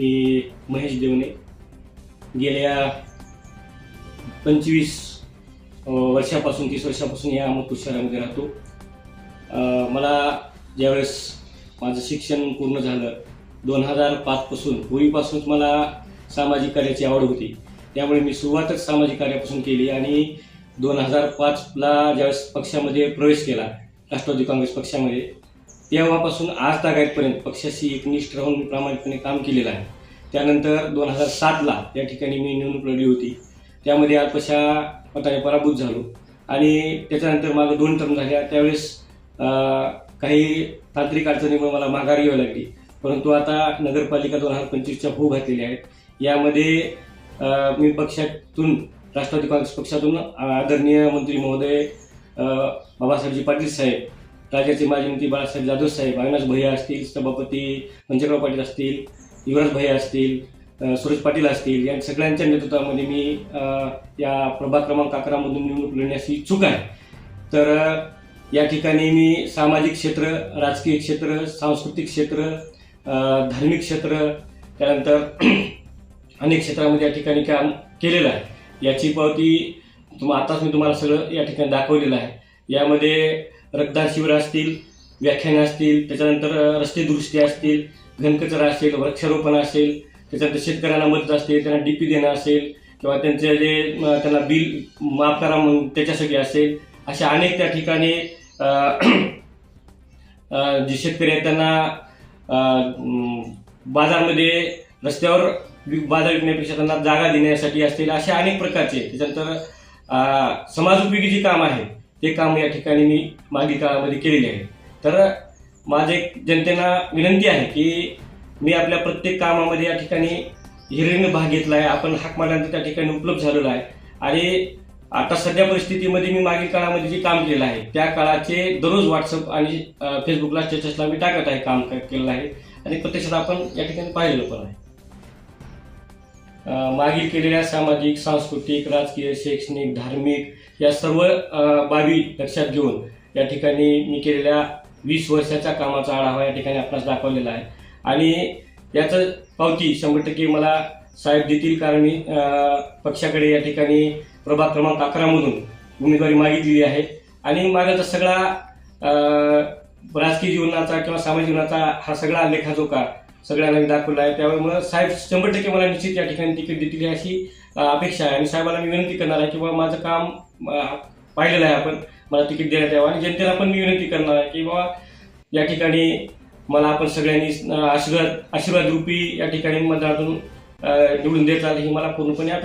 मी महेश देवणे गेल्या पंचवीस वर्षापासून तीस वर्षापासून या अहमदपूर शहरामध्ये राहतो मला ज्यावेळेस माझं शिक्षण पूर्ण झालं दोन हजार पाचपासून पूर्वीपासूनच मला सामाजिक कार्याची आवड होती. त्यामुळे मी सुरुवातच सामाजिक कार्यापासून केली आणि दोन हजार पाचला ज्यावेळेस पक्षामध्ये प्रवेश केला राष्ट्रवादी काँग्रेस पक्षामध्ये तेव्हापासून आज तागायतपर्यंत पक्षाशी एकनिष्ठ राहून मी प्रामाणिकपणे काम केलेलं आहे. त्यानंतर दोन हजार सातला या ठिकाणी मी निवडणूक लढली होती. त्यामध्ये अल्पशा मताने पराभूत झालो. आणि त्याच्यानंतर माझं दोन टर्म झाल्या. त्यावेळेस काही तांत्रिक अडचणीमुळे मला माघार घ्यावी लागली. परंतु आता नगरपालिका दोन हजार पंचवीसच्या होऊ घातलेल्या आहेत. यामध्ये मी पक्षातून राष्ट्रवादी काँग्रेस पक्षातून आदरणीय मंत्री महोदय बाबासाहेबजी पाटील साहेब राज्याचे माजी मंत्री बाळासाहेब जाधव साहेब अविनाश भैया असतील सभापती पंचकराव पाटील असतील युवराज भैया असतील सूरज सुरेश पाटील असतील या सगळ्यांच्या नेतृत्वामध्ये मी या प्रभाग क्रमांक अकरामधून निवडणूक लढण्यास इच्छुक आहे. तर या ठिकाणी मी सामाजिक क्षेत्र राजकीय क्षेत्र सांस्कृतिक क्षेत्र धार्मिक क्षेत्र त्यानंतर अनेक क्षेत्रामध्ये या ठिकाणी काम केलेलं आहे. याची पावती तुम आताच मी तुम्हाला सगळं या ठिकाणी दाखवलेलं आहे. यामध्ये रक्तदान शिबिरं असतील व्याख्यानं असतील त्याच्यानंतर रस्ते दुरुस्ती असतील घनकचरा असेल वृक्षारोपण असेल त्याच्यानंतर शेतकऱ्यांना मदत असते त्यांना डी पी देणं असेल किंवा त्यांचे जे त्यांना बिल माफ करा म्हणून त्याच्यासाठी असेल अशा अनेक त्या ठिकाणी जे शेतकरी आहेत त्यांना बाजारमध्ये रस्त्यावर बाजार विकण्यापेक्षा त्यांना जागा देण्यासाठी असतील अशा अनेक प्रकारचे त्याच्यानंतर समाज समाजोपयोगी जी काम आहे ते काम या ठिकाणी मी मागील काळामध्ये केलेले आहे. तर माझे जनतेला विनंती आहे की मी आपल्या प्रत्येक कामामध्ये या ठिकाणी हिरिरीने भाग घेतला आहे. आपण हाक त्या ठिकाणी उपलब्ध झालेलो आहे. आणि आता सध्या परिस्थितीमध्ये मी मागील काळामध्ये जे काम केलं आहे त्या काळाचे दररोज व्हॉट्सअप आणि फेसबुकला स्टेटसला मी टाकत आहे काम केलेलं आहे. आणि प्रत्यक्षात आपण या ठिकाणी पाहिलेलं पण आहे. मागील केलेल्या सामाजिक सांस्कृतिक राजकीय शैक्षणिक धार्मिक या सर्व बाबी लक्षात घेऊन या ठिकाणी मी केलेल्या वीस वर्षाच्या कामाचा आढावा या ठिकाणी आपणास दाखवलेला आहे. आणि याचं पावती शंभर टक्के मला साहेब देतील कारण मी पक्षाकडे या ठिकाणी प्रभाग क्रमांक अकरामधून उमेदवारी मागितलेली आहे. आणि माझा सगळा राजकीय जीवनाचा किंवा सामाजिक जीवनाचा हा सगळा लेखाजोखा सगळ्यांना मी दाखवला आहे. त्यामुळे साहेब शंभर टक्के मला निश्चित या ठिकाणी तिकीट देतील अशी अपेक्षा आहे. आणि साहेबाला मी विनंती करणार आहे की बाबा माझं काम पाहिलेलं आहे आपण. मला तिकीट देण्यात यावं. आणि जनतेला पण मी विनंती करणार आहे की बाबा या ठिकाणी मला आपण सगळ्यांनी आशीर्वाद आशीर्वाद रूपी या ठिकाणी मतदारातून निवडून देत आले ही मला पूर्णपणे अपेक्षा